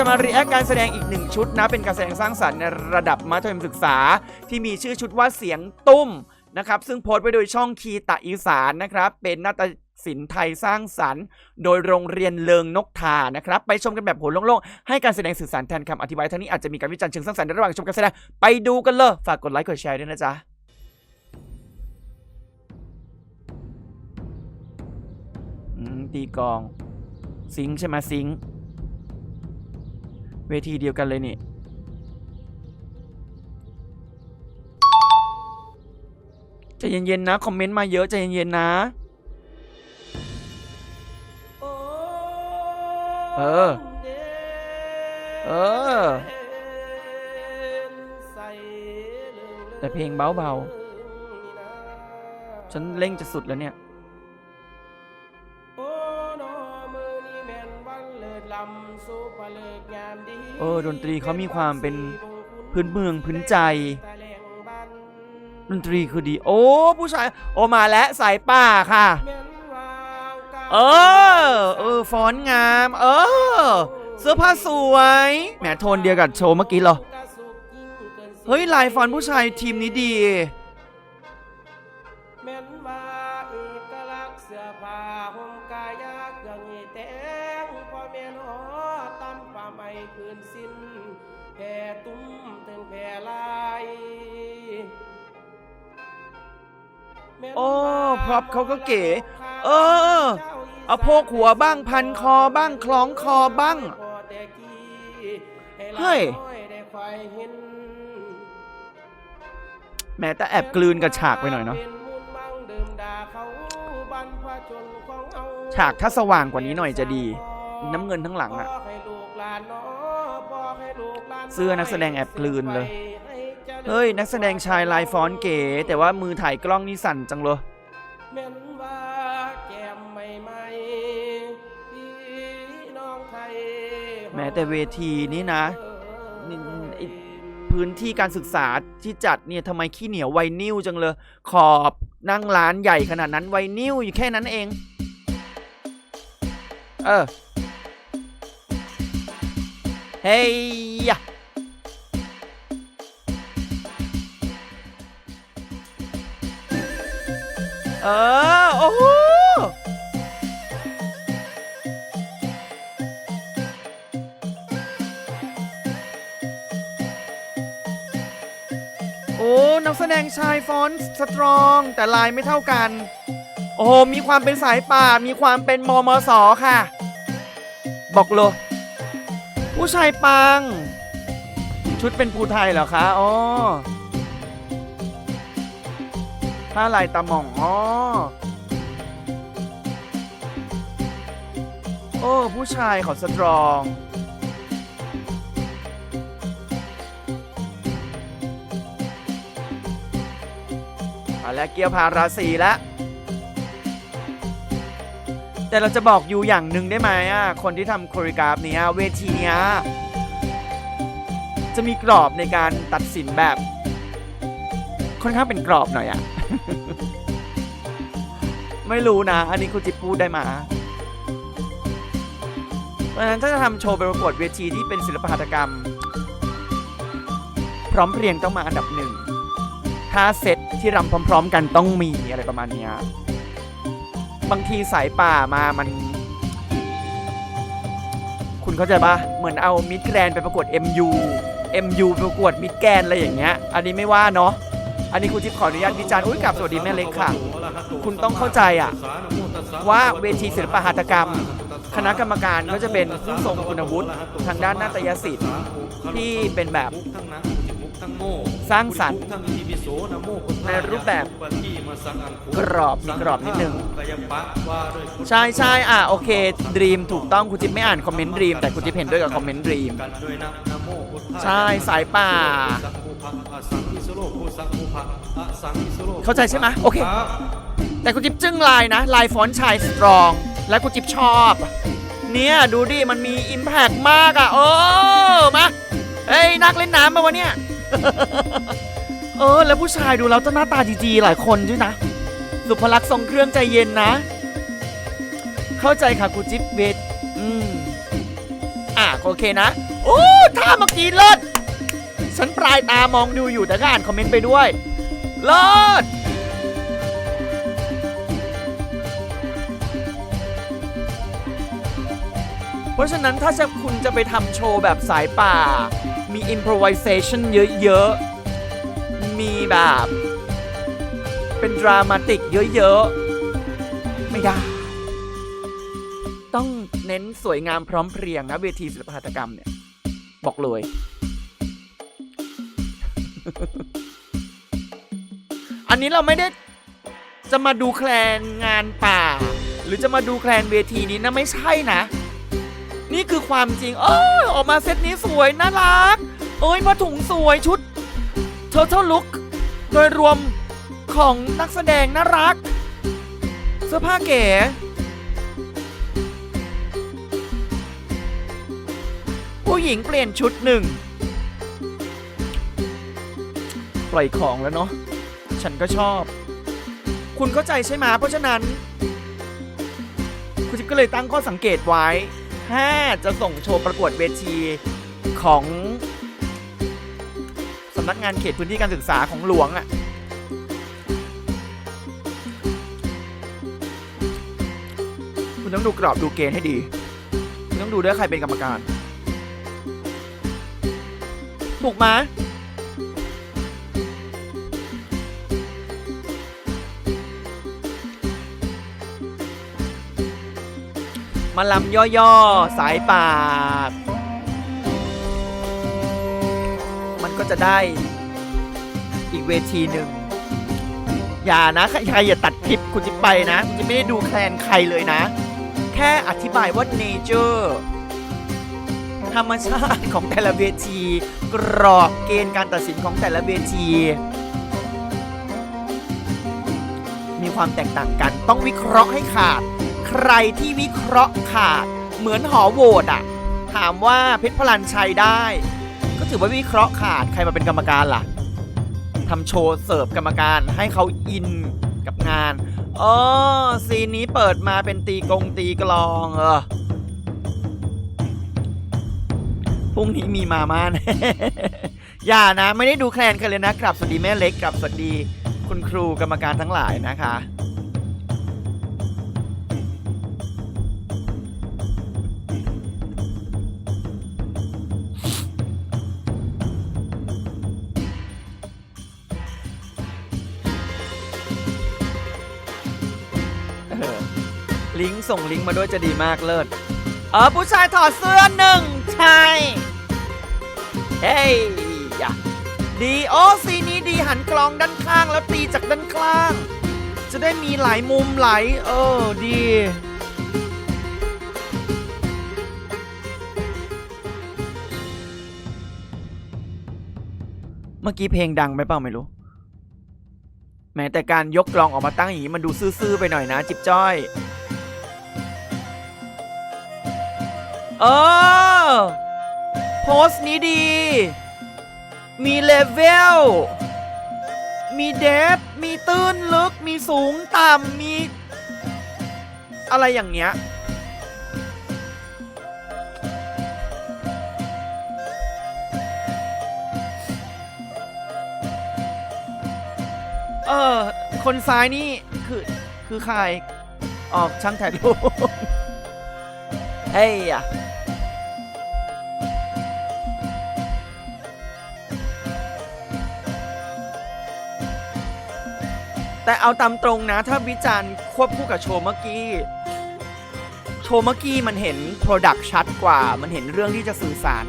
จะมารีแอคการแสดงอีกหนึ่งชุดนะ เป็นการแสดงสร้างสรรค์ในระดับมัธยมศึกษา ที่มีชื่อชุดว่าเสียงตุ้มนะครับซึ่งโพสต์ไว้โดยช่องคีตะอีสานนะครับเป็นนาฏศิลป์ไทยสร้างสรรค์ โดยโรงเรียนเลิงนกทานะครับไปชมกันแบบโหนโล่งๆให้การแสดงสื่อสารแทนคำอธิบายทั้งนี้อาจจะมีการวิจารณ์เชิงสร้างสรรค์ในระหว่างชมการแสดงไปดูกันเลยฝากกดไลค์กดแชร์ด้วยนะจ๊ะตีกอง ซิงใช่ไหมซิง เวทีเดียวกันเลยนี่ใจเย็นๆนะ คอมเมนต์มาเยอะใจเย็นๆนะ เออ เออ แต่เพลงเบาๆ ฉันเร่งจะสุดแล้วเนี่ย เออดนตรีเขามีความเป็นพื้นเมืองพื้นใจ ดนตรีคือดี โอ้ ผู้ชาย โอมาแล้วสายป่าค่ะ เออ เออฟอนงาม เออ เสื้อผ้าสวยแหมโทนเดียวกับโชว์เมื่อกี้เหรอ เฮ้ยลายฟอนผู้ชายทีมนี้ดี โอ้พร็อพเขาก็เก๋ เออ เอาโพกหัวบ้างพันคอบ้างคล้องคอบ้าง เฮ้ย แม้แต่แอบกลืนกับฉากไปหน่อยเนาะ ฉากถ้าสว่างกว่านี้หน่อยจะดี น้ำเงินทั้งหลังอะเสื้อนักแสดงแอบกลืนเลย เฮ้ย นักแสดงชายลายฟอนเก๋ แต่ว่ามือถ่ายกล้องนี่สั่นจังเลยแม่นว่าแก้มใหม่ๆพี่น้องไทยแม้แต่เวทีนี้นะนี่ไอ้พื้นที่การศึกษาที่จัดเนี่ยทำไมขี้เหนียวไวนิวจังเลย ขอบนั่งร้านใหญ่ขนาดนั้นไวนิวอยู่แค่นั้นเอง เออเฮ้ย ออ โอ้โหโอ้นักแสดงชายฟอนต์สตรอง แต่ลายไม่เท่ากัน โอ้โหมีความเป็นสายป่า มีความเป็นมมสค่ะ บอกเลยผู้ชายปัง ชุดเป็นภูไทยเหรอคะ อ๋อ ผ้าลายตะหม่องอ๋อโอ้ ผู้ชายเขาสตรอง เอาล้วเกียวพาราศีแล้วแต่เราจะบอกอยู่อย่างหนึ่งได้ไหมอะ คนที่ทำโคริกราฟเนี้ยเวทีเนี้ย จะมีกรอบในการตัดสินแบบ ค่อนข้างเป็นกรอบหน่อยอะ ไม่รู้นะ อันนี้คุณจิบพูดได้มาเพราะฉะนั้นถ้าจะทำโชว์ไปประกวดเวทีที่เป็นศิลปหัตถกรรม พร้อมเพรียงต้องมาอันดับหนึ่งถ้าเซตที่รำพร้อม ๆ กันต้องมีอะไรประมาณนี้บางทีสายป่ามามัน คุณเข้าใจปะเหมือนเอามิดแกรนไปประกวด MU MU ประกวดมิดแกรนอะไรอย่างเงี้ย อันนี้ไม่ว่าเนาะ อันนี้คุณจิ๊บขออนุญาตวิจารณ์อุ้ยกลับสวัสดีแม่เล็กค่ะ คุณต้องเข้าใจอะว่าเวทีศิลปหัตถกรรม คณะกรรมการก็จะเป็นผู้ทรงคุณวุฒิทางด้านนาฏยศิลป์ที่เป็นแบบสร้างสรรค์ในรูปแบบกรอบมีกรอบนิดนึงใช่ใช่อะโอเคดรีมถูกต้องคุณจิ๊บไม่อ่านคอมเมนต์ดรีมแต่คุณจิ๊บเห็นด้วยกับคอมเมนต์ดรีมใช่สายป่า เข้าใจใช่ไหมโอเค แต่คุณจิ๊บจึ้งลายนะลายฟอนต์ชายสตรอง และคุณจิ๊บชอบ เนี่ยดูดิมันมีอิมแพกมากอะโอ้มาเฮ้ยนักเล่นน้ำมาวะเนี่ยเออ แล้วผู้ชายดูแล้วจะหน้าตาจีๆหลายคนด้วยนะ สุภลักษณ์ทรงเครื่องใจเย็นนะ เข้าใจค่ะคุณจิ๊บเวทอืมอะโอเคนะ โอ้ท่าเมื่อกี้เลิศฉันปลายตามองดูอยู่แต่ก็อ่านคอมเมนต์ไปด้วย เลิศเพราะฉะนั้นถ้าจะคุณจะไปทำโชว์แบบสายป่า มี improvisation เยอะๆ มีแบบ เป็นดรามาติกเยอะๆ ไม่ได้ ต้องเน้นสวยงามพร้อมเพรียงนะเวทีศิลปหัตถกรรมเนี่ย บอกเลย อันนี้เราไม่ได้จะมาดูแคลนงานป่า หรือจะมาดูแคลนเวทีนี้นะไม่ใช่นะ นี่คือความจริงเอ้ยออกมาเซตนี้สวยน่ารัก เอ้ยผ้าถุงสวยชุด Total Look โดยรวมของนักแสดงน่ารัก เสื้อผ้าเก๋ผู้หญิงเปลี่ยนชุดหนึ่งปล่อยของแล้วเนาะ ฉันก็ชอบ คุณเข้าใจใช่ไหมเพราะฉะนั้น คุณจิ๊บก็เลยตั้งข้อสังเกตไว้ ถ้าจะส่งโชว์ประกวดเวทีของสำนักงานเขตพื้นที่การศึกษาของหลวงอะ่ะคุณต้องดูกรอบดูเกณฑ์ให้ดี คุณต้องดูด้วยใครเป็นกรรมการ ถูกไหม มาลำย่อๆ สายปามันก็จะได้อีกเวทีหนึ่ง อย่านะ ใครอย่าตัดคลิปคุณจิไปนะ คุณจะไม่ได้ดูแคลนใครเลยนะ แค่อธิบายว่า nature ธรรมชาติของแต่ละเวที กรอบเกณฑ์การตัดสินของแต่ละเวที มีความแตกต่างกันต้องวิเคราะห์ให้ขาด ใครที่วิเคราะห์ขาด เหมือนหอโหวตอะถามว่าเพชรพลันชัยได้ ก็ถือว่าวิเคราะห์ขาดใครมาเป็นกรรมการล่ะทำโชว์เสิร์ฟกรรมการให้เขาอินกับงานอ๋อซีนนี้เปิดมาเป็นตีกงตีกลองเออพรุ่งนี้มีมาม่าน่อย่านะ ไม่ได้ดูแคลนกันเลยนะกลับสวัสดีแม่เล็กกลับสวัสดีคุณครูกรรมการทั้งหลายนะคะ ลิงก์ส่งลิงก์มาด้วยจะดีมากเลิศเออผู้ชายถอดเสื้อหนึ่งชายเฮ้ยย่าดีโอซีนนี้ดีหันกลองด้านข้างแล้วตีจากด้านข้าง จะได้มีหลายมุมไหลายเออดีเมื่อกี้เพลงดังไปเปล่าไม่รู้ แม้แต่การยกกลองออกมาตั้งอย่างนี้มันดูซื่อๆไปหน่อยนะ จิบจ้อย เออ โพสต์นี้ดี มีเลเวล มีเดฟ มีตื้นลึก มีสูงต่ำ มี อะไรอย่างเงี้ย เออ คนซ้ายนี่ คือ คือใคร ออกช่างถ่ายรูปเฮ้ย แต่เอาตามตรงนะถ้าวิจารณ์ควบคู่กับโชว์เมื่อกี้ โชว์เมื่อกี้มันเห็น Product ชัดกว่า มันเห็นเรื่องที่จะสื่อสาร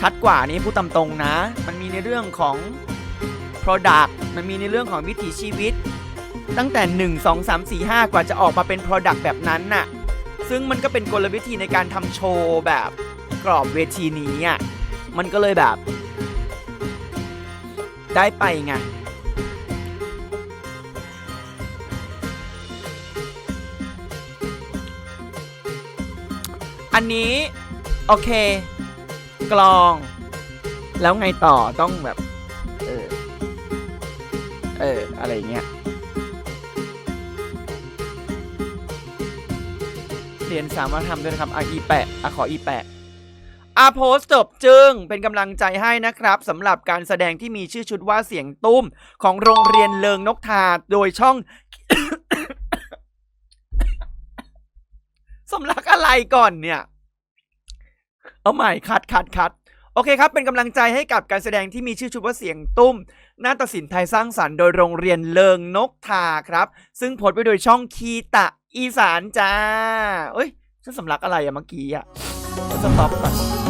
ชัดกว่านี่พูดตามตรงนะ มันมีในเรื่องของ Product มันมีในเรื่องของวิถีชีวิต ตั้งแต่ 1 2 3 4 5 กว่าจะออกมาเป็น Product แบบนั้นน่ะ ซึ่งมันก็เป็นกลวิธีในการทำโชว์แบบกรอบเวทีนี้อะ มันก็เลยแบบ ได้ไปไง อันนี้โอเค กลอง แล้วไงต่อต้องแบบ เออ เออ อะไรเงี้ย เรียนสามารถทำด้วยนะครับอะอีแปะอะขออีแปะอาโพสจบจึงเป็นกำลังใจให้นะครับสำหรับการแสดงที่มีชื่อชุดว่าเสียงตุ้ม ของโรงเรียนเลิงนกทาโดยช่อง สำลักอะไรก่อนเนี่ย เอาใหม่คัดคัดคัดโอเคครับ เป็นกำลังใจให้กับการแสดงที่มีชื่อชุดว่าเสียงตุ้ม นาฏศิลป์ไทยสร้างสรรค์โดยโรงเรียนเลิงนกทาครับ ซึ่งโพสต์ไปโดยช่องคีตะอีสานจ้า เอ้ยฉันสำลักอะไรอะเมื่อกี้อะฉันสต็อปก่อน